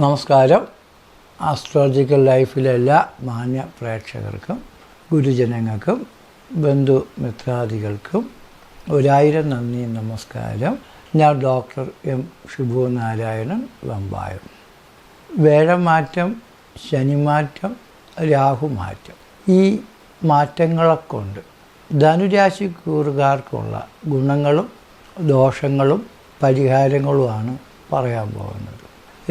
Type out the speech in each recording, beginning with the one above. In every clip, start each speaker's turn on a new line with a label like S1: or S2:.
S1: നമസ്കാരം. ആസ്ട്രോളജിക്കൽ ലൈഫിലെ എല്ലാ മാന്യ പ്രേക്ഷകർക്കും ഗുരുജനങ്ങൾക്കും ബന്ധു മിത്രാദികൾക്കും ഒരായിരം നന്ദി നമസ്കാരം. ഞാൻ ഡോക്ടർ എം ശുഭു നാരായണൻ വെമ്പായം. വേഴമാറ്റം ശനിമാറ്റം രാഹുമാറ്റം ഈ മാറ്റങ്ങളെ കൊണ്ട് ധനുരാശി കൂറുകാർക്കുള്ള ഗുണങ്ങളും ദോഷങ്ങളും പരിഹാരങ്ങളുമാണ് പറയാൻ പോകുന്നത്.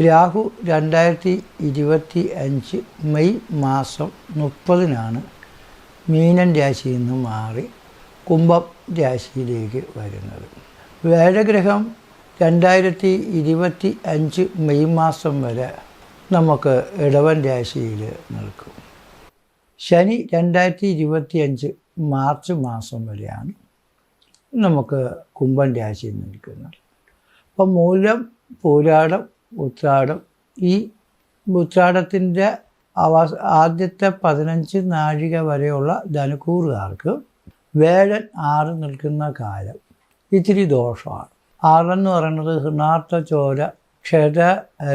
S1: രാഹു രണ്ടായിരത്തി ഇരുപത്തി അഞ്ച് മെയ് മാസം മുപ്പതിനാണ് മീനൻ രാശിയിൽ നിന്ന് മാറി കുംഭം രാശിയിലേക്ക് വരുന്നത്. വേഴഗ്രഹം രണ്ടായിരത്തി ഇരുപത്തി അഞ്ച് മെയ് മാസം വരെ നമുക്ക് ഇടവൻ രാശിയിൽ നിൽക്കും. ശനി രണ്ടായിരത്തി ഇരുപത്തി അഞ്ച് മാർച്ച് മാസം വരെയാണ് നമുക്ക് കുംഭൻ രാശിയിൽ നിൽക്കുന്നത്. അപ്പം മൂലം പൂരാടം ഉത്രാടം ഈ ഉച്ചാടത്തിന്റെ അവസ ആദ്യത്തെ പതിനഞ്ച് നാഴിക വരെയുള്ള ധനുക്കൂറുകാർക്ക് വേഴൻ ആറ് നിൽക്കുന്ന കാലം ഇത്തിരി ദോഷമാണ്. ആറെന്ന് പറയുന്നത് ഹൃണാർത്ഥ ചോര ക്ഷത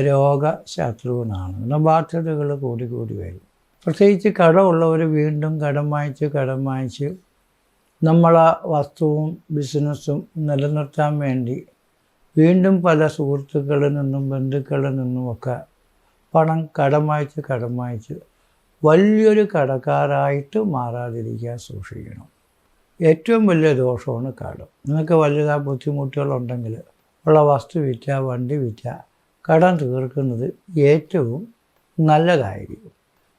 S1: രോഗ ശത്രുവിനാണ്. ബാധ്യതകൾ കൂടി കൂടി വരും. പ്രത്യേകിച്ച് കടമുള്ളവർ വീണ്ടും കടം വാങ്ങിച്ച് കടം വാങ്ങിച്ച് നമ്മളെ വസ്തുവും ബിസിനസ്സും നിലനിർത്താൻ വേണ്ടി വീണ്ടും പല സുഹൃത്തുക്കളിൽ നിന്നും ബന്ധുക്കളിൽ നിന്നുമൊക്കെ പണം കടം വായിച്ച് കടം വായിച്ച് വലിയൊരു കടക്കാരായിട്ട് മാറാതിരിക്കാൻ സൂക്ഷിക്കണം. ഏറ്റവും വലിയ ദോഷമാണ് കടം. നിങ്ങൾക്ക് വലുതാ ബുദ്ധിമുട്ടുകളുണ്ടെങ്കിൽ ഉള്ള വസ്തു വിറ്റ വണ്ടി വിറ്റ കടം തീർക്കുന്നത് ഏറ്റവും നല്ലതായിരിക്കും.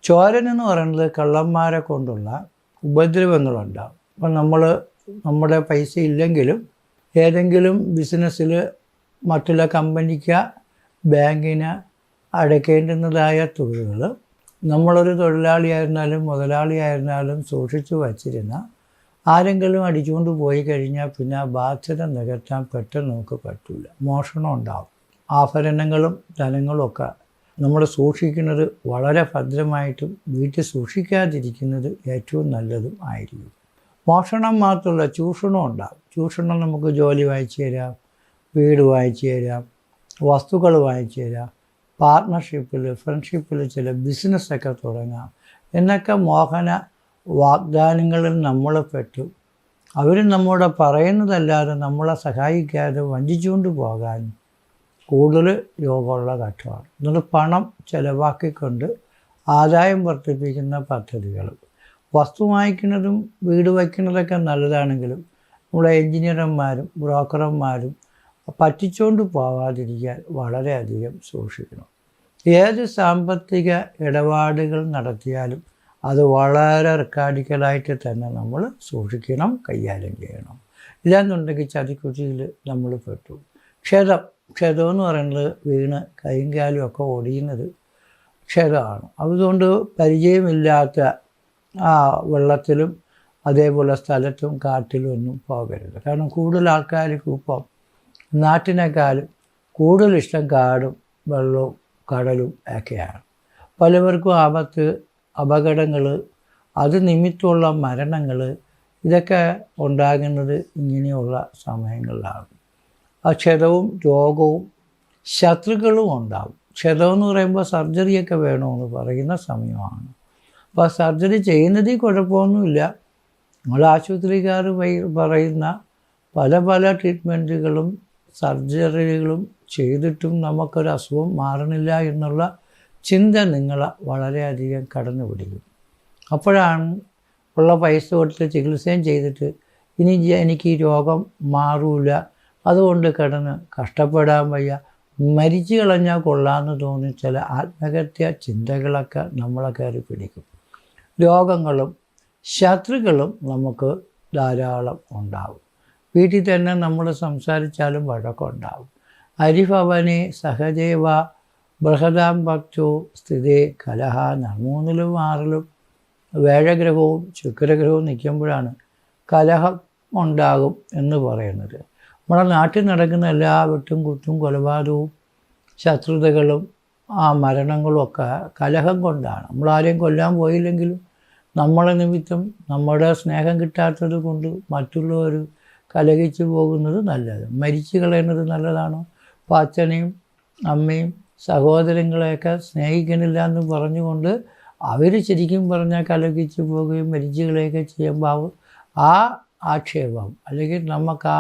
S1: ചോരൻ എന്ന് പറയുന്നത് കള്ളന്മാരെ കൊണ്ടുള്ള ഉപദ്രവങ്ങളുണ്ടാകും അപ്പം നമ്മൾ നമ്മുടെ പൈസ ഇല്ലെങ്കിലും ഏതെങ്കിലും ബിസിനസ്സിൽ മറ്റുള്ള കമ്പനിക്ക് ബാങ്കിന് അടയ്ക്കേണ്ടുന്നതായ തുകകൾ നമ്മളൊരു തൊഴിലാളിയായിരുന്നാലും മുതലാളിയായിരുന്നാലും സൂക്ഷിച്ചു വച്ചിരുന്ന ആരെങ്കിലും അടിച്ചുകൊണ്ട് പോയി കഴിഞ്ഞാൽ പിന്നെ ആ ബാധ്യത നികത്താൻ പെട്ടെന്ന് നമുക്ക് പറ്റില്ല മോഷണം ഉണ്ടാവും. ആഭരണങ്ങളും ധനങ്ങളും ഒക്കെ നമ്മൾ സൂക്ഷിക്കുന്നത് വളരെ ഭദ്രമായിട്ടും വീട്ടിൽ സൂക്ഷിക്കാതിരിക്കുന്നത് ഏറ്റവും നല്ലതും ആയിരിക്കും. മോഷണം മാത്രമല്ല ചൂഷണം ഉണ്ടാകും ചൂഷണം നമുക്ക് ജോലി വായിച്ചു തരാം. വീട് വാങ്ങിച്ചു തരാം വസ്തുക്കൾ വാങ്ങിച്ചു തരാം പാർട്ട്ണർഷിപ്പിൽ ഫ്രണ്ട്ഷിപ്പിൽ ചില ബിസിനസ്സൊക്കെ തുടങ്ങാം. എന്നൊക്കെ മോഹന വാഗ്ദാനങ്ങളിൽ നമ്മൾ പെട്ടു. അവർ നമ്മോട് പറയുന്നതല്ലാതെ നമ്മളെ സഹായിക്കാതെ വഞ്ചിച്ചുകൊണ്ട് പോകാൻ കൂടുതൽ യോഗമുള്ള ഘട്ടമാണ്. എന്നിട്ട് പണം ചിലവാക്കിക്കൊണ്ട് ആദായം വർദ്ധിപ്പിക്കുന്ന പദ്ധതികൾ. വസ്തു വാങ്ങിക്കുന്നതും വീട് വയ്ക്കുന്നതൊക്കെ നല്ലതാണെങ്കിലും നമ്മുടെ എഞ്ചിനീയർമാരും ബ്രോക്കർമാരും പറ്റിച്ചുകൊണ്ട് പോവാതിരിക്കാൻ വളരെയധികം സൂക്ഷിക്കണം. ഏത് സാമ്പത്തിക ഇടപാടുകൾ നടത്തിയാലും അത് വളരെ റെക്കാർഡിക്കലായിട്ട് തന്നെ നമ്മൾ സൂക്ഷിക്കണം കൈകാര്യം ചെയ്യണം. ഇല്ലാന്നുണ്ടെങ്കിൽ ചതിക്കുറ്റിയിൽ നമ്മൾ പെട്ടു. ക്ഷതം ക്ഷതം എന്ന് പറയുന്നത് വീണ് കൈയും കാലും ഒക്കെ ഒടിയുന്നത് ക്ഷതമാണ്. അതുകൊണ്ട് പരിചയമില്ലാത്ത ആ വെള്ളത്തിലും അതേപോലെ സ്ഥലത്തും കാട്ടിലും ഒന്നും പോകരുത്. കാരണം കൂടുതൽ ആൾക്കാർക്ക് ഇപ്പം നാട്ടിനേക്കാളും കൂടുതൽ ഇഷ്ടം കാടും വെള്ളവും കടലും ഒക്കെയാണ്. പലവർക്കും ആപത്ത് അപകടങ്ങൾ അത് നിമിത്തമുള്ള മരണങ്ങൾ ഇതൊക്കെ ഉണ്ടാകുന്നത് ഇങ്ങനെയുള്ള സമയങ്ങളിലാണ്. ആ ക്ഷതവും രോഗവും ശത്രുക്കളും ഉണ്ടാകും ക്ഷതം എന്ന് പറയുമ്പോൾ സർജറിയൊക്കെ വേണമെന്ന് പറയുന്ന സമയമാണ്. അപ്പോൾ സർജറി ചെയ്യുന്നതിൽ കുഴപ്പമൊന്നുമില്ല. നമ്മൾ ആശുപത്രിക്കാർ പറയുന്ന പല പല ട്രീറ്റ്മെന്റുകളും സർജറികളും ചെയ്തിട്ടും നമുക്കൊരു അസുഖം മാറണില്ല എന്നുള്ള ചിന്ത നിങ്ങളെ വളരെയധികം കടന്നു പിടിക്കും അപ്പോഴാണ് ഉള്ള പൈസ കൊടുത്ത് ചികിത്സയും ചെയ്തിട്ട് ഇനി എനിക്ക് ഈ രോഗം മാറൂല. അതുകൊണ്ട് കിടന്ന് കഷ്ടപ്പെടാൻ വയ്യ. മരിച്ചു കളഞ്ഞാൽ കൊള്ളാമെന്ന് തോന്നി ചില ആത്മഹത്യ ചിന്തകളൊക്കെ നമ്മളെ കയറി പിടിക്കും. രോഗങ്ങളും ശത്രുക്കളും നമുക്ക് ധാരാളം ഉണ്ടാകും വീട്ടിൽ തന്നെ നമ്മൾ സംസാരിച്ചാലും വഴക്കുണ്ടാവും. അരിഭവനെ സഹജേവ ബൃഹദാം ഭക്തോ സ്ഥിതി കലഹ മൂന്നിലും ആറിലും വേഴഗ്രഹവും ശുക്രഗ്രഹവും നിൽക്കുമ്പോഴാണ് കലഹം ഉണ്ടാകും എന്ന് പറയുന്നത്. നമ്മുടെ നാട്ടിൽ നടക്കുന്ന എല്ലാ വെട്ടും കുത്തും കൊലപാതകവും ശത്രുതകളും ആ മരണങ്ങളും ഒക്കെ കലഹം കൊണ്ടാണ്. നമ്മളാരെയും കൊല്ലാൻ പോയില്ലെങ്കിലും നമ്മളെ നിമിത്തം നമ്മുടെ സ്നേഹം കിട്ടാത്തത് കൊണ്ട് മറ്റുള്ളവർ കലഹിച്ചു പോകുന്നത് നല്ലത്. മരിച്ചു കളയുന്നത് നല്ലതാണോ? അപ്പോൾ അമ്മയും സഹോദരങ്ങളെയൊക്കെ സ്നേഹിക്കണില്ല എന്ന് പറഞ്ഞുകൊണ്ട് അവർ ശരിക്കും പറഞ്ഞാൽ കലകിച്ച് പോവുകയും മരിച്ചുകളെയൊക്കെ ചെയ്യുമ്പോൾ ആ ആക്ഷേപം അല്ലെങ്കിൽ നമുക്ക് ആ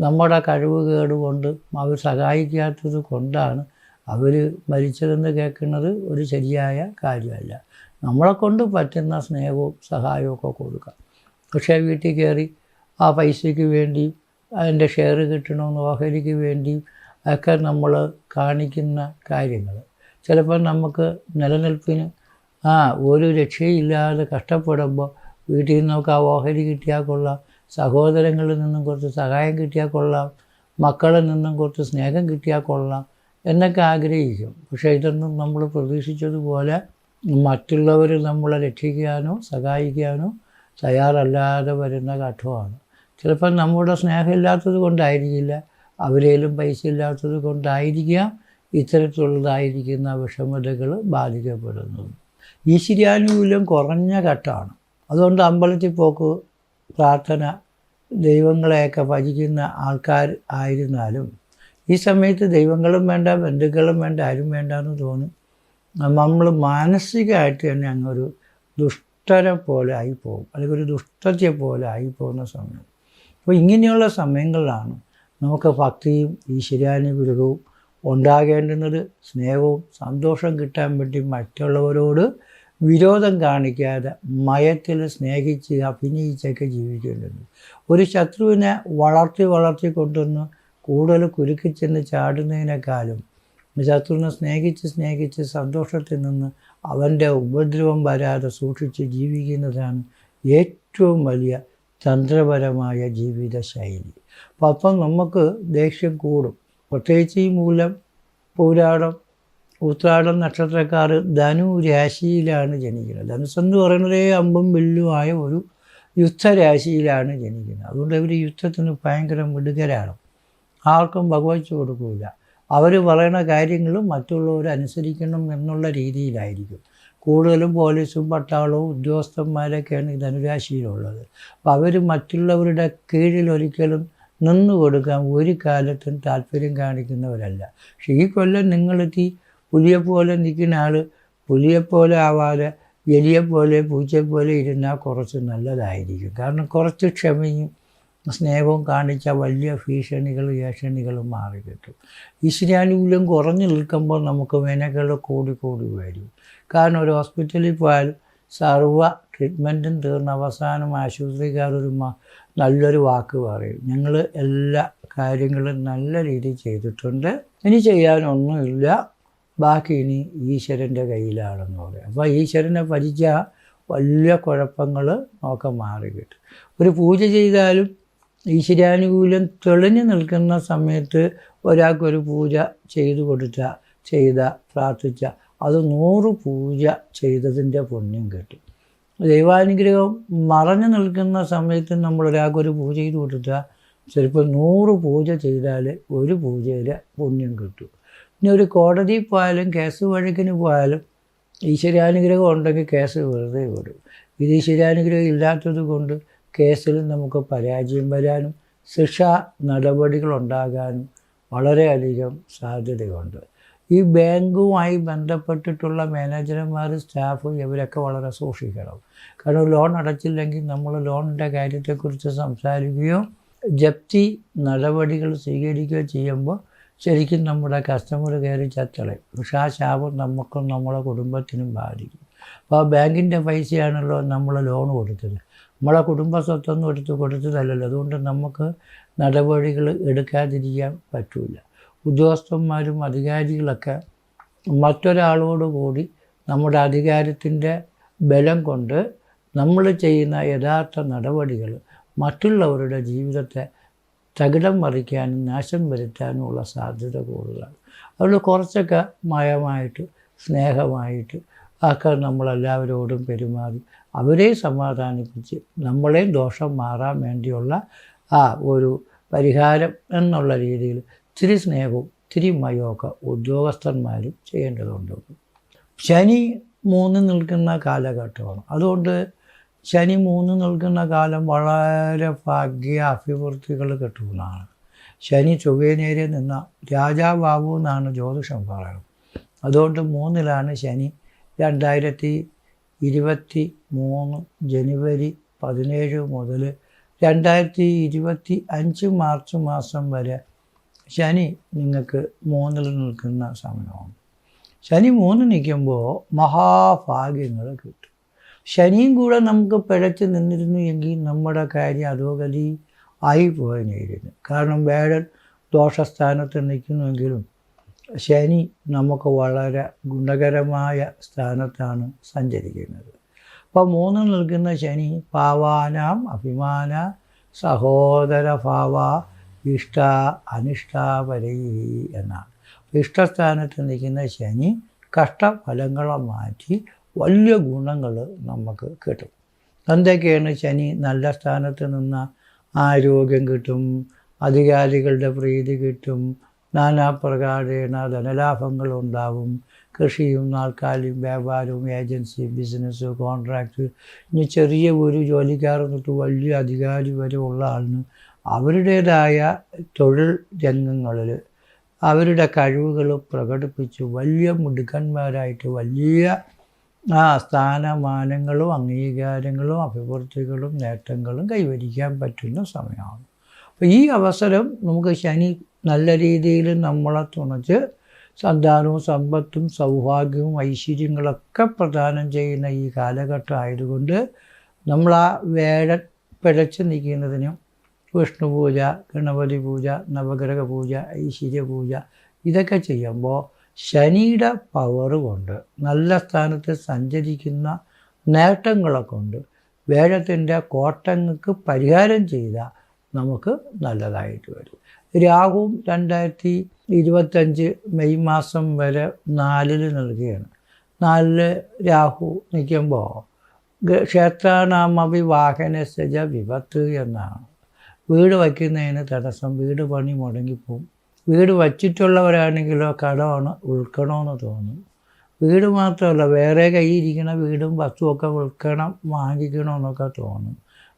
S1: നമ്മുടെ കഴിവ് കേടുകൊണ്ട് അവർ സഹായിക്കാത്തത് കൊണ്ടാണ് അവർ മരിച്ചതെന്ന് കേൾക്കുന്നത് ഒരു ശരിയായ കാര്യമല്ല. നമ്മളെ കൊണ്ട് പറ്റുന്ന സ്നേഹവും സഹായവും ഒക്കെ കൊടുക്കാം. പക്ഷേ വീട്ടിൽ കയറി ആ പൈസയ്ക്ക് വേണ്ടി അതിന്റെ ഷെയർ കിട്ടണമെന്ന് ഓഹരിക്ക് വേണ്ടി ഒക്കെ നമ്മൾ കാണിക്കുന്ന കാര്യങ്ങൾ. ചിലപ്പോൾ നമുക്ക് നിലനിൽപ്പിന് ആ ഒരു രക്ഷയില്ലാതെ കഷ്ടപ്പെടുമ്പോൾ വീട്ടിൽ നിന്നൊക്കെ ആ ഓഹരി കിട്ടിയാൽ കൊള്ളാം സഹോദരങ്ങളിൽ നിന്നും കുറച്ച് സഹായം കിട്ടിയാൽ കൊള്ളാം മക്കളിൽ നിന്നും കുറച്ച് സ്നേഹം കിട്ടിയാൽ കൊള്ളാം എന്നൊക്കെ ആഗ്രഹിക്കും. പക്ഷേ ഇതൊന്നും നമ്മൾ പ്രതീക്ഷിച്ചതുപോലെ മറ്റുള്ളവർ നമ്മളെ രക്ഷിക്കാനോ സഹായിക്കാനോ തയ്യാറല്ലാതെ വരുന്ന ഘട്ടമാണ് ചിലപ്പോൾ നമ്മുടെ സ്നേഹമില്ലാത്തത് കൊണ്ടായിരിക്കില്ല. അവരേലും പൈസ ഇല്ലാത്തത് കൊണ്ടായിരിക്കാം ഇത്തരത്തിലുള്ളതായിരിക്കുന്ന വിഷമതകൾ ബാധിക്കപ്പെടുന്നത്. ഈശ്വര്യാനുകൂല്യം കുറഞ്ഞ ഘട്ടമാണ്. അതുകൊണ്ട് അമ്പലത്തിൽ പോക്ക് പ്രാർത്ഥന ദൈവങ്ങളെയൊക്കെ ഭജിക്കുന്ന ആൾക്കാർ ആയിരുന്നാലും ഈ സമയത്ത് ദൈവങ്ങളും വേണ്ട ബന്ധുക്കളും വേണ്ട ആരും വേണ്ട എന്ന് തോന്നും. നമ്മൾ മാനസികമായിട്ട് തന്നെ അങ്ങൊരു ദുഷ്ടരെ പോലെ ആയിപ്പോകും അല്ലെങ്കിൽ ഒരു ദുഷ്ടത്തെ പോലെ ആയിപ്പോകുന്ന സമയം. അപ്പോൾ ഇങ്ങനെയുള്ള സമയങ്ങളിലാണ് നമുക്ക് ഭക്തിയും ഈശ്വരാനുഗ്രഹവും ഉണ്ടാകേണ്ടുന്നത്. സ്നേഹവും സന്തോഷം കിട്ടാൻ വേണ്ടി മറ്റുള്ളവരോട് വിരോധം കാണിക്കാതെ മയത്തിൽ സ്നേഹിച്ച് അഭിനയിച്ചൊക്കെ ജീവിക്കേണ്ടത് ഒരു ശത്രുവിനെ വളർത്തി വളർത്തി കൊണ്ടുവന്ന് കൂടുതൽ കുരുക്കി ചെന്ന് ചാടുന്നതിനേക്കാളും ശത്രുവിനെ സ്നേഹിച്ച് സ്നേഹിച്ച് സന്തോഷത്തിൽ നിന്ന് അവന്റെ ഉപദ്രവം വരാതെ സൂക്ഷിച്ച് ജീവിക്കുന്നതാണ് ഏറ്റവും വലിയ തന്ത്രപരമായ ജീവിതശൈലി. അപ്പം നമുക്ക് ദേഷ്യം കൂടും. പ്രത്യേകിച്ച് ഈ മൂലം പൂരാടം ഉത്രാടം നക്ഷത്രക്കാർ ധനു രാശിയിലാണ് ജനിക്കുന്നത്. ധനുസ് എന്ന് പറയുന്നത് അമ്പും വില്ലുമായ ഒരു യുദ്ധരാശിയിലാണ് ജനിക്കുന്നത്. അതുകൊണ്ട് അവർ യുദ്ധത്തിന് ഭയങ്കര മിടുകരാണ് ആർക്കും ഭഗവച്ചു കൊടുക്കില്ല അവർ പറയുന്ന കാര്യങ്ങളും മറ്റുള്ളവർ അനുസരിക്കണം എന്നുള്ള രീതിയിലായിരിക്കും. കൂടുതലും പോലീസും പട്ടാളവും ഉദ്യോഗസ്ഥന്മാരൊക്കെയാണ് ഈ ധനുരാശിയിലുള്ളത്. അപ്പോൾ അവർ മറ്റുള്ളവരുടെ കീഴിൽ ഒരിക്കലും നിന്നു കൊടുക്കാൻ ഒരു കാലത്തും താല്പര്യം കാണിക്കുന്നവരല്ല. പക്ഷെ ഈ കൊല്ലം നിങ്ങളെത്തി പുലിയെപ്പോലെ നിൽക്കുന്ന ആൾ പുലിയെപ്പോലെ ആവാതെ എലിയെപ്പോലെ പൂച്ചയെപ്പോലെ ഇരുന്നാൽ കുറച്ച് നല്ലതായിരിക്കും. കാരണം കുറച്ച് ക്ഷമയും സ്നേഹവും കാണിച്ച വലിയ ഭീഷണികളും ഏഷണികളും മാറി കിട്ടും. ഈശ്വരാനുകൂല്യം കുറഞ്ഞു നിൽക്കുമ്പോൾ നമുക്ക് വിനകൾ കൂടി കൂടി വരും. കാരണം ഒരു ഹോസ്പിറ്റലിൽ പോയാൽ സർവ ട്രീറ്റ്മെന്റും തീർന്ന അവസാനം ആശുപത്രിക്കാരൊരു നല്ലൊരു വാക്ക് പറയും. ഞങ്ങൾ എല്ലാ കാര്യങ്ങളും നല്ല രീതിയിൽ ചെയ്തിട്ടുണ്ട്. ഇനി ചെയ്യാനൊന്നുമില്ല. ബാക്കി ഇനി ഈശ്വരന്റെ കയ്യിലാണെന്ന് പറയും. അപ്പോൾ ഈശ്വരനെ പരിചയ വലിയ കുഴപ്പങ്ങൾ ഒക്കെ മാറി കിട്ടും. ഒരു പൂജ ചെയ്താലും ഈശ്വരാനുകൂല്യം തെളിഞ്ഞു നിൽക്കുന്ന സമയത്ത് ഒരാൾക്കൊരു പൂജ ചെയ്തു കൊടുത്ത ചെയ്ത പ്രാർത്ഥിച്ച അത് നൂറ് പൂജ ചെയ്തതിന്റെ പുണ്യം കിട്ടും. ദൈവാനുഗ്രഹം മറഞ്ഞു നിൽക്കുന്ന സമയത്ത് നമ്മൾ ഒരാൾക്കൊരു പൂജ ചെയ്ത് കൊടുത്ത ചിലപ്പോൾ നൂറ് പൂജ ചെയ്താൽ ഒരു പൂജയിൽ പുണ്യം കിട്ടും. പിന്നെ ഒരു കോടതി പോയാലും കേസ് വഴക്കിന് പോയാലും ഈശ്വരാനുഗ്രഹം ഉണ്ടെങ്കിൽ കേസ് വെറുതെ വിടും. ഇത് ഈശ്വരാനുഗ്രഹം ഇല്ലാത്തത് കൊണ്ട് കേസിൽ നമുക്ക് പരാജയം വരാനും ശിക്ഷ നടപടികൾ ഉണ്ടാകാനും വളരെയധികം സാധ്യതയുണ്ട്. ഈ ബാങ്കുമായി ബന്ധപ്പെട്ടിട്ടുള്ള മാനേജർമാർ സ്റ്റാഫ് ഇവരൊക്കെ വളരെ സൂക്ഷിക്കണം. കാരണം ലോൺ അടച്ചില്ലെങ്കിൽ നമ്മൾ ലോണിന്റെ കാര്യത്തെക്കുറിച്ച് സംസാരിക്കുകയോ ജപ്തി നടപടികൾ സ്വീകരിക്കുകയോ ചെയ്യുമ്പോൾ ശരിക്കും നമ്മുടെ കസ്റ്റമർ കയറി ചത്തളയും. പക്ഷേ ആ ശാപം നമുക്കും നമ്മളെ കുടുംബത്തിനും ബാധിക്കും. അപ്പോൾ ആ ബാങ്കിന്റെ പൈസയാണല്ലോ നമ്മൾ ലോൺ കൊടുത്തത്. നമ്മളെ കുടുംബ സ്വത്തൊന്നും എടുത്ത് കൊടുത്തതല്ലല്ലോ. അതുകൊണ്ട് നമുക്ക് നടപടികൾ എടുക്കാതിരിക്കാൻ പറ്റില്ല ഉദ്യോഗസ്ഥന്മാരും അധികാരികളൊക്കെ മറ്റൊരാളോട് കൂടി നമ്മുടെ അധികാരത്തിന്റെ ബലം കൊണ്ട് നമ്മൾ ചെയ്യുന്ന യഥാർത്ഥ നടപടികൾ മറ്റുള്ളവരുടെ ജീവിതത്തെ തകിടം മറിക്കാനും നാശം വരുത്താനുമുള്ള സാധ്യത കൂടുതലാണ്. അതുകൊണ്ട് കുറച്ചൊക്കെ മയമായിട്ട് സ്നേഹമായിട്ട് ഒക്കെ നമ്മളെല്ലാവരോടും പെരുമാറി. അവരെ സമാധാനിപ്പിച്ച് നമ്മളെ ദോഷം മാറാൻ വേണ്ടിയുള്ള ആ ഒരു പരിഹാരം എന്നുള്ള രീതിയിൽ ഇത്തിരി സ്നേഹവും ഇത്തിരി മയമൊക്കെ ഉദ്യോഗസ്ഥന്മാരും ചെയ്യേണ്ടതുണ്ട്. ശനി മൂന്ന് നിൽക്കുന്ന കാലഘട്ടമാണ്. അതുകൊണ്ട് ശനി മൂന്ന് നിൽക്കുന്ന കാലം വളരെ ഭാഗ്യ അഭിവൃദ്ധികൾ കിട്ടുന്നതാണ്. ശനി ചൊവ്വേനേരെ നിന്ന രാജാവാവു എന്നാണ് ജ്യോതിഷം പറയുന്നത്. അതുകൊണ്ട് മൂന്നിലാണ് ശനി രണ്ടായിരത്തി ഇരുപത്തി മൂന്ന് ജനുവരി പതിനേഴ് മുതൽ രണ്ടായിരത്തി ഇരുപത്തി അഞ്ച് മാർച്ച് മാസം വരെ ശനി നിങ്ങൾക്ക് മൂന്നിൽ നിൽക്കുന്ന സമയമാണ്. ശനി മൂന്ന് നിൽക്കുമ്പോൾ മഹാഭാഗ്യങ്ങൾ കിട്ടും. ശനിയും കൂടെ നമുക്ക് പിഴച്ച് നിന്നിരുന്നു എങ്കിൽ നമ്മുടെ കാര്യം അധോഗതി ആയി ആയിപ്പോയനായിരുന്നു കാരണം വേഴൻ ദോഷസ്ഥാനത്ത് നിൽക്കുന്നുവെങ്കിലും ശനി നമുക്ക് വളരെ ഗുണകരമായ സ്ഥാനത്താണ് സഞ്ചരിക്കുന്നത്. അപ്പോൾ മൂന്ന് നിൽക്കുന്ന ശനി പാവാനാം അഭിമാന സഹോദര ഭാവ ഇഷ്ട അനിഷ്ടാപരൈ എന്നാണ്. ഇഷ്ടസ്ഥാനത്ത് നിൽക്കുന്ന ശനി കഷ്ടഫലങ്ങളെ മാറ്റി വലിയ ഗുണങ്ങൾ നമുക്ക് കിട്ടും. എന്തൊക്കെയാണ് ശനി? നല്ല സ്ഥാനത്ത് നിന്ന ആരോഗ്യം കിട്ടും അധികാരികളുടെ പ്രീതി കിട്ടും നാനാപ്രകാരേണ ധനലാഭങ്ങൾ ഉണ്ടാവും കൃഷിയും നാൽക്കാലിയും വ്യാപാരവും ഏജൻസി ബിസിനസ് കോൺട്രാക്റ്റ് ഇനി ചെറിയ ഒരു ജോലിക്കാരൻ തൊട്ട് വലിയ അധികാരി വരെ ഉള്ള ആളിന് അവരുടേതായ തൊഴിൽ രംഗങ്ങളിൽ അവരുടെ കഴിവുകൾ പ്രകടിപ്പിച്ച് വലിയ മിടുക്കന്മാരായിട്ട് വലിയ ആ സ്ഥാനമാനങ്ങളും അംഗീകാരങ്ങളും അഭിവൃദ്ധികളും നേട്ടങ്ങളും കൈവരിക്കാൻ പറ്റുന്ന സമയമാണ്. അപ്പോൾ ഈ അവസരം നമുക്ക് ശനി നല്ല രീതിയിൽ നമ്മളെ തുണച്ച് സന്താനവും സമ്പത്തും സൗഭാഗ്യവും ഐശ്വര്യങ്ങളൊക്കെ പ്രദാനം ചെയ്യുന്ന ഈ കാലഘട്ടം ആയതുകൊണ്ട് നമ്മൾ ആ വേഴ പിഴച്ച് നിൽക്കുന്നതിനും വിഷ്ണു പൂജ ഗണപതി പൂജ നവഗ്രഹ പൂജ ഐശ്വര്യ പൂജ ഇതൊക്കെ ചെയ്യുമ്പോൾ ശനിയുടെ പവർ കൊണ്ട് നല്ല സ്ഥാനത്ത് സഞ്ചരിക്കുന്ന നേട്ടങ്ങളെ കൊണ്ട് വേഴത്തിന്റെ കോട്ടങ്ങൾക്ക് പരിഹാരം ചെയ്താൽ നമുക്ക് നല്ലതായിട്ട് വരും. രാഹുവും രണ്ടായിരത്തി ഇരുപത്തഞ്ച് മെയ് മാസം വരെ നാലിൽ നൽകുകയാണ്. നാലിൽ രാഹു നിൽക്കുമ്പോൾ ക്ഷേത്രാനാമവി വാഹനസജ വിപത്ത് എന്നാണ്. വീട് വയ്ക്കുന്നതിന് തടസ്സം വീട് പണി മുടങ്ങിപ്പോവും. വീട് വച്ചിട്ടുള്ളവരാണെങ്കിലോ കടമാണ് വിൽക്കണമെന്ന് തോന്നും. വീട് മാത്രമല്ല വേറെ കയ്യിരിക്കണ വീടും വസ്തുവൊക്കെ വിൽക്കണം വാങ്ങിക്കണമെന്നൊക്കെ തോന്നും.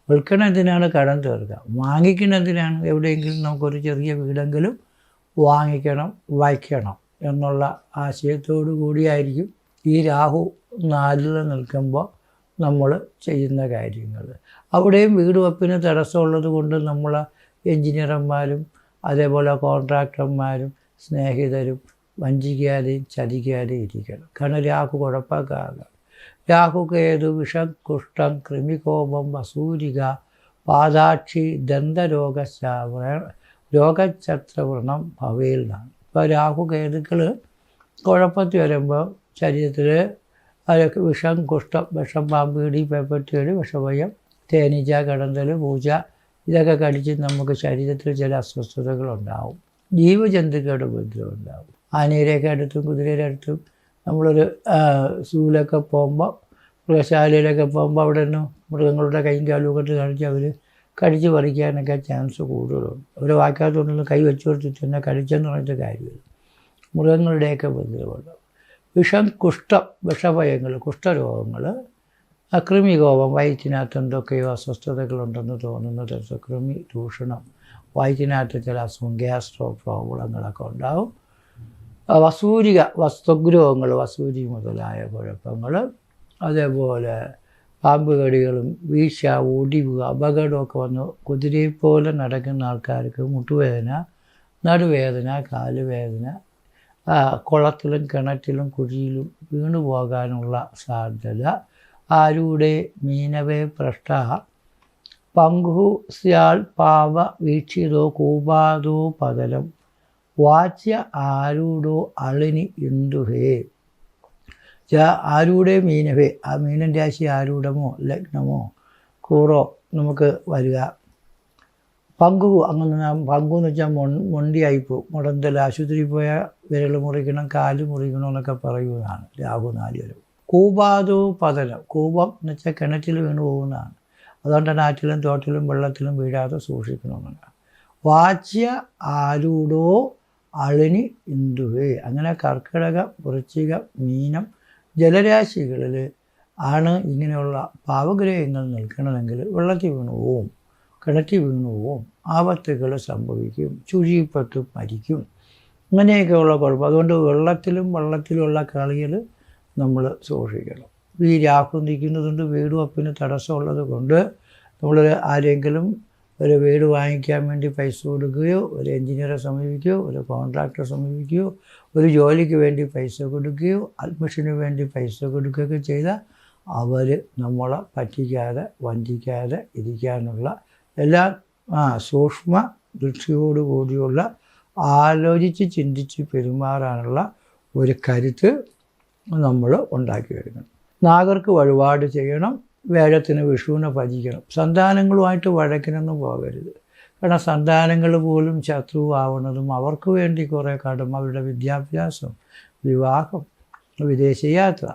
S1: വിൽക്കണതിനാണ് കടം തീർക്കുക. വാങ്ങിക്കണതിനാണ് എവിടെയെങ്കിലും നമുക്കൊരു ചെറിയ വീടെങ്കിലും വാങ്ങിക്കണം വയ്ക്കണം എന്നുള്ള ആശയത്തോടു കൂടിയായിരിക്കും ഈ രാഹു നാലിൽ നിൽക്കുമ്പോൾ നമ്മൾ ചെയ്യുന്ന കാര്യങ്ങൾ. അവിടെയും വീട് വെപ്പിന് തടസ്സമുള്ളത് കൊണ്ട് നമ്മൾ എൻജിനീയർമാരും അതേപോലെ കോൺട്രാക്ടർമാരും സ്നേഹിതരും വഞ്ചിക്കാതെയും ചതിക്കാതെയും ഇരിക്കണം. കാരണം രാഹു കുഴപ്പക്കാരാണ് രാഹു കേതു വിഷം കുഷ്ഠം കൃമികോപം വസൂരിക പാദാക്ഷി ദന്തരോഗശാവ രോഗശത്രവ്രണം ഭവയിൽ നിന്നാണ് ഇപ്പോൾ രാഹുകേതുക്കൾ കുഴപ്പത്തി വരുമ്പോൾ ശരീരത്തിൽ അതൊക്കെ വിഷം കുഷ്ഠം വിഷം പാമ്പീടി പേപ്പറ്റിയുടെ വിഷഭയം തേനീച്ച കടന്തൽ പൂച്ച ഇതൊക്കെ കടിച്ച് നമുക്ക് ശരീരത്തിൽ ചില അസ്വസ്ഥതകളുണ്ടാവും. ജീവജന്തുക്കളുടെ ഉപദ്രവം ഉണ്ടാവും. ആനയുടെയൊക്കെ അടുത്തും കുതിരയുടെ അടുത്തും നമ്മളൊരു സൂവിലൊക്കെ പോകുമ്പോൾ മൃഗശാലയിലൊക്കെ പോകുമ്പോൾ അവിടെ നിന്ന് മൃഗങ്ങളുടെ കൈയും കാലും കൊണ്ട് കാണിച്ച് അവർ കടിച്ച് പറിക്കാനൊക്കെ ചാൻസ് കൂടുതലുണ്ട്. അവർ വാക്കാത്തോണ്ടൊന്നും കൈ വെച്ച് കൊടുത്തിട്ട് തന്നെ കടിച്ചെന്ന് പറഞ്ഞിട്ട് കാര്യമില്ല. മൃഗങ്ങളുടെയൊക്കെ ബന്ധമുണ്ട് വിഷം കുഷ്ഠം വിഷഭയങ്ങൾ കുഷ്ഠരോഗങ്ങൾ അക്രിമികോപം വയറ്റിനകത്ത് എന്തൊക്കെയോ അസ്വസ്ഥതകളുണ്ടെന്ന് തോന്നുന്ന തരത്തിൽ കൃമി ദൂഷണം വയറ്റിനകത്ത് ചില അസുഖം ഗ്യാസ്ട്രോ പ്രോബ്ലങ്ങളൊക്കെ ഉണ്ടാവും. വസൂരിക വസ്തുഗ്രഹങ്ങൾ വസൂരി മുതലായ കുഴപ്പങ്ങൾ അതേപോലെ പാമ്പ് കടികളും വീഴ്ച ഒടിവ് അപകടമൊക്കെ വന്ന്. കുതിരയെപ്പോലെ നടക്കുന്ന ആൾക്കാർക്ക് മുട്ടുവേദന നടുവേദന കാലുവേദന കുളത്തിലും കിണറ്റിലും കുഴിയിലും വീണു പോകാനുള്ള സാധ്യത ആരുടെ മീനവേ പ്രഷ്ട പങ്കു സ്യാൾ പാവ വീക്ഷിതോ കൂപാതോ പതലം വാച്യ ആരൂടോ അളിനി ഇന്ദുഹേ ആരൂടെ മീനവേ ആ മീനൻ രാശി ആരൂഢമോ ലഗ്നമോ? കൂറോ നമുക്ക് വരിക. പങ്കു അങ്ങനെ പങ്കു എന്ന് വെച്ചാൽ മൊൺ മൊണ്ടിയായിപ്പോവും മുടന്തൽ ആശുപത്രിയിൽ പോയ വിരൽ മുറിക്കണം കാൽ മുറിക്കണം എന്നൊക്കെ പറയുന്നതാണ്. രാഹു നാലുവരും കൂപാതോ പതനം. കൂപം എന്ന് വെച്ചാൽ കിണറ്റിൽ വീണ് പോകുന്നതാണ്. അതുകൊണ്ട് ആറ്റിലും തോട്ടിലും വെള്ളത്തിലും വീഴാതെ സൂക്ഷിക്കണമെന്നാണ് വാച്യ ആരൂഢോ അളിനി ഇന്ദുവേ. അങ്ങനെ കർക്കിടക വൃശ്ചിക മീനം ജലരാശികളിൽ ആണ് ഇങ്ങനെയുള്ള പാവഗ്രഹങ്ങൾ നിൽക്കണമെങ്കിൽ വെള്ളത്തിൽ വീണു പോവും കിണറ്റിൽ വീണു പോവും ആപത്തുകൾ സംഭവിക്കും ചുഴിപ്പെട്ട് മരിക്കും. ഇങ്ങനെയൊക്കെയുള്ള കുഴപ്പം. അതുകൊണ്ട് വെള്ളത്തിലും വെള്ളത്തിലുള്ള കളികൾ നമ്മൾ സൂക്ഷിക്കണം. ഈ രാഹു നിൽക്കുന്നതുകൊണ്ട് വീടും അപ്പിന് തടസ്സമുള്ളത് കൊണ്ട് നമ്മൾ ആരെങ്കിലും ഒരു വീട് വാങ്ങിക്കാൻ വേണ്ടി പൈസ കൊടുക്കുകയോ ഒരു എഞ്ചിനീയറെ സമീപിക്കുകയോ ഒരു കോൺട്രാക്ടറെ സമീപിക്കുകയോ ഒരു ജോലിക്ക് വേണ്ടി പൈസ കൊടുക്കുകയോ അഡ്മിഷന് വേണ്ടി പൈസ കൊടുക്കുകയൊക്കെ ചെയ്താൽ അവർ നമ്മളെ പറ്റിക്കാതെ വഞ്ചിക്കാതെ ഇരിക്കാനുള്ള എല്ലാ ആ സൂക്ഷ്മ ദൃഷ്ടിയോടുകൂടിയുള്ള ആലോചിച്ച് ചിന്തിച്ച് പെരുമാറാനുള്ള ഒരു കരുത്ത് നമ്മൾ ഉണ്ടാക്കി എടുക്കണം. നാഗർക്ക് വഴിപാട് ചെയ്യണം. വേഴത്തിന് വിഷുവിനെ ഭജിക്കണം. സന്താനങ്ങളുമായിട്ട് വഴക്കിനൊന്നും പോകരുത്. കാരണം സന്താനങ്ങൾ പോലും ശത്രുവാവുന്നതും അവർക്ക് വേണ്ടി കുറേ കടം അവരുടെ വിദ്യാഭ്യാസം വിവാഹം വിദേശയാത്ര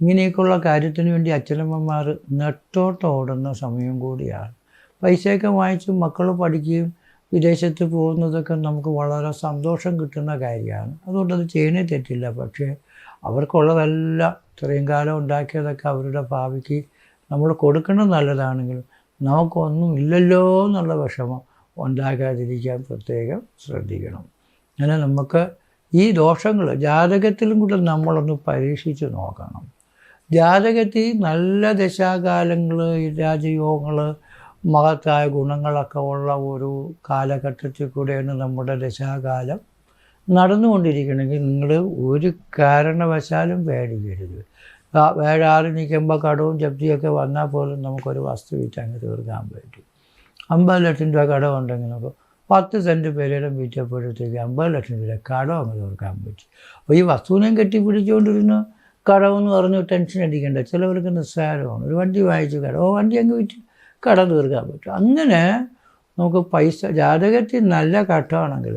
S1: ഇങ്ങനെയൊക്കെയുള്ള കാര്യത്തിന് വേണ്ടി അച്ഛനമ്മമാർ നെട്ടോട്ടോടുന്ന സമയം കൂടിയാണ്. പൈസയൊക്കെ വാങ്ങിച്ച് മക്കൾ പഠിക്കുകയും വിദേശത്ത് പോകുന്നതൊക്കെ നമുക്ക് വളരെ സന്തോഷം കിട്ടുന്ന കാര്യമാണ്. അതുകൊണ്ട് അത് ചെയ്യണേ തെറ്റില്ല. പക്ഷേ അവർക്കുള്ളതെല്ലാം ഇത്രയും കാലം ഉണ്ടാക്കിയതൊക്കെ അവരുടെ ഭാവിക്ക് നമ്മൾ കൊടുക്കുന്നത് നല്ലതാണെങ്കിലും നമുക്കൊന്നും ഇല്ലല്ലോ എന്നുള്ള വിഷമം ഉണ്ടാകാതിരിക്കാൻ പ്രത്യേകം ശ്രദ്ധിക്കണം. അങ്ങനെ നമുക്ക് ഈ ദോഷങ്ങൾ ജാതകത്തിലും കൂടെ നമ്മളൊന്ന് പരീക്ഷിച്ച് നോക്കണം. ജാതകത്തിൽ നല്ല ദശാകാലങ്ങൾ രാജയോഗങ്ങൾ മഹത്തായ ഗുണങ്ങളൊക്കെ ഉള്ള ഒരു കാലഘട്ടത്തിൽ കൂടെയാണ് നമ്മുടെ ദശാകാലം നടന്നുകൊണ്ടിരിക്കണമെങ്കിൽ നിങ്ങൾ ഒരു കാരണവശാലും പേടിക്കരുത്. വേഴാറ് നിൽക്കുമ്പോൾ കടവും ജപ്തിയൊക്കെ വന്നാൽ പോലും നമുക്കൊരു വസ്തു വിറ്റ് അങ്ങ് തീർക്കാൻ പറ്റും. അമ്പത് ലക്ഷം രൂപ കടമുണ്ടെങ്കിൽ നമുക്ക് പത്ത് സെന്റ് പേരുടെ വിറ്റപ്പോഴത്തേക്ക് അമ്പത് ലക്ഷം രൂപ കടം അങ്ങ് തീർക്കാൻ പറ്റും. അപ്പോൾ ഈ വസ്തുവിനെയും കെട്ടിപ്പിടിച്ചുകൊണ്ടിരുന്ന. കടമെന്ന് പറഞ്ഞ് ടെൻഷൻ അടിക്കേണ്ട. ചിലവർക്ക് നിസ്സാരമാണ്. ഒരു വണ്ടി വാങ്ങിച്ചു കടം. ഓ വണ്ടി അങ്ങ് വിറ്റ് കടം തീർക്കാൻ പറ്റും. അങ്ങനെ നമുക്ക് പൈസ ജാതകത്തിൽ നല്ല ഘട്ടമാണെങ്കിൽ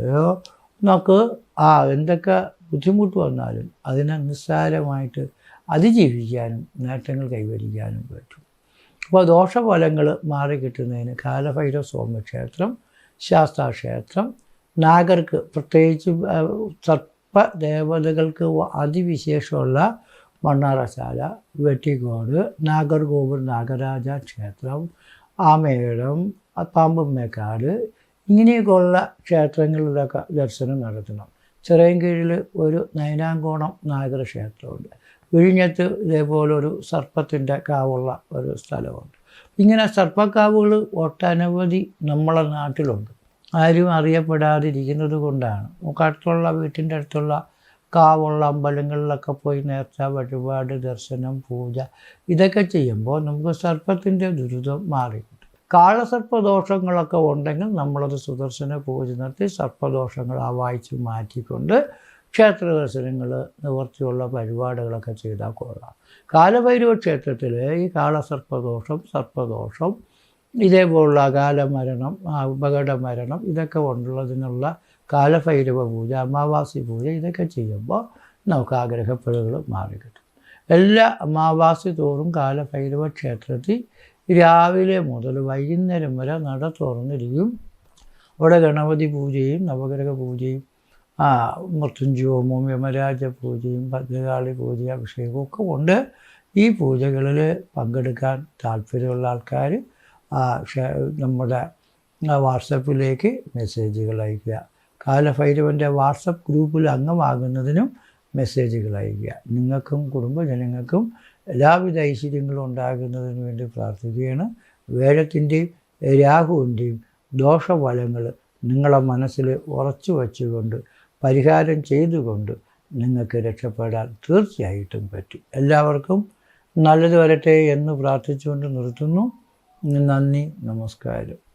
S1: നമുക്ക് ആ എന്തൊക്കെ ബുദ്ധിമുട്ട് വന്നാലും അതിനെ നിസ്സാരമായിട്ട് അതിജീവിക്കാനും നേട്ടങ്ങൾ കൈവരിക്കാനും പറ്റും. അപ്പോൾ ദോഷഫലങ്ങൾ മാറിക്കിട്ടുന്നതിന് കാലഭൈരവ സ്വാമി ക്ഷേത്രം ശാസ്താക്ഷേത്രം നാഗർക്ക് പ്രത്യേകിച്ച് സർപ്പ ദേവതകൾക്ക് അതിവിശേഷമുള്ള മണ്ണാറശാല വെട്ടിക്കോട് നാഗർകോവിൽ നാഗരാജ ക്ഷേത്രം ആമേടം പാമ്പുമേക്കാട് ഇങ്ങനെയൊക്കെയുള്ള ക്ഷേത്രങ്ങളിലൊക്കെ ദർശനം നടത്തണം. ചെറിയ ചിറയൻകീഴിൽ ഒരു നയനാങ്കോണം നാഗര ക്ഷേത്രമുണ്ട് വിഴിഞ്ഞത്ത് ഇതേപോലെ ഒരു സർപ്പത്തിന്റെ കാവുള്ള ഒരു സ്ഥലമുണ്ട്. ഇങ്ങനെ സർപ്പക്കാവുകൾ ഒട്ടനവധി നമ്മളെ നാട്ടിലുണ്ട്. ആരും അറിയപ്പെടാതിരിക്കുന്നത് കൊണ്ടാണ്. നമുക്ക് അടുത്തുള്ള വീട്ടിന്റെ അടുത്തുള്ള കാവുള്ള അമ്പലങ്ങളിലൊക്കെ പോയി നേർച്ച വഴിപാട് ദർശനം പൂജ ഇതൊക്കെ ചെയ്യുമ്പോൾ നമുക്ക് സർപ്പത്തിന്റെ ദുരിതം മാറി കാളസർപ്പദോഷങ്ങളൊക്കെ ഉണ്ടെങ്കിൽ നമ്മളത് സുദർശന പൂജ നടത്തി സർപ്പദോഷങ്ങൾ ആ വായിച്ച് മാറ്റിക്കൊണ്ട് ക്ഷേത്ര ദർശനങ്ങൾ നിവർത്തിയുള്ള പരിപാടികളൊക്കെ ചെയ്താൽ കൊള്ളാം. കാലഭൈരവ ക്ഷേത്രത്തിൽ ഈ കാളസർപ്പദോഷം സർപ്പദോഷം ഇതേപോലുള്ള അകാല മരണം അപകട മരണം ഇതൊക്കെ ഉള്ളതിനുള്ള കാലഭൈരവ പൂജ അമാവാസി പൂജ ഇതൊക്കെ ചെയ്യുമ്പോൾ നമുക്ക് ആഗ്രഹപ്പെടുകൾ മാറിക്കിട്ടും. എല്ലാ അമാവാസി തോറും കാലഭൈരവ ക്ഷേത്രത്തിൽ രാവിലെ മുതൽ വൈകുന്നേരം വരെ നട തുറന്നിരിക്കും. അവിടെ ഗണപതി പൂജയും നവഗ്രഹ പൂജയും ആ മൃത്യുഞ്ജോമവും യമരാജ പൂജയും ഭദ്രകാളി പൂജയും അഭിഷേകവും ഒക്കെ കൊണ്ട് ഈ പൂജകളിൽ പങ്കെടുക്കാൻ താല്പര്യമുള്ള ആൾക്കാർ നമ്മുടെ വാട്സപ്പിലേക്ക് മെസ്സേജുകൾ അയയ്ക്കുക. കാലഭൈരവന്റെ വാട്സപ്പ് ഗ്രൂപ്പിൽ അംഗമാകുന്നതിനും മെസ്സേജുകൾ അയയ്ക്കുക. നിങ്ങൾക്കും കുടുംബജനങ്ങൾക്കും എല്ലാവിധ ഐശ്വര്യങ്ങളും ഉണ്ടാകുന്നതിന് വേണ്ടി പ്രാർത്ഥിക്കുകയാണ്. വേഴത്തിന്റെയും രാഹുവിന്റെയും ദോഷഫലങ്ങൾ നിങ്ങളെ മനസ്സിൽ ഉറച്ചു വച്ചുകൊണ്ട് പരിഹാരം ചെയ്തുകൊണ്ട് നിങ്ങൾക്ക് രക്ഷപ്പെടാൻ തീർച്ചയായിട്ടും പറ്റും. എല്ലാവർക്കും നല്ലത് വരട്ടെ എന്ന് പ്രാർത്ഥിച്ചുകൊണ്ട് നിർത്തുന്നു. നന്ദി നമസ്കാരം.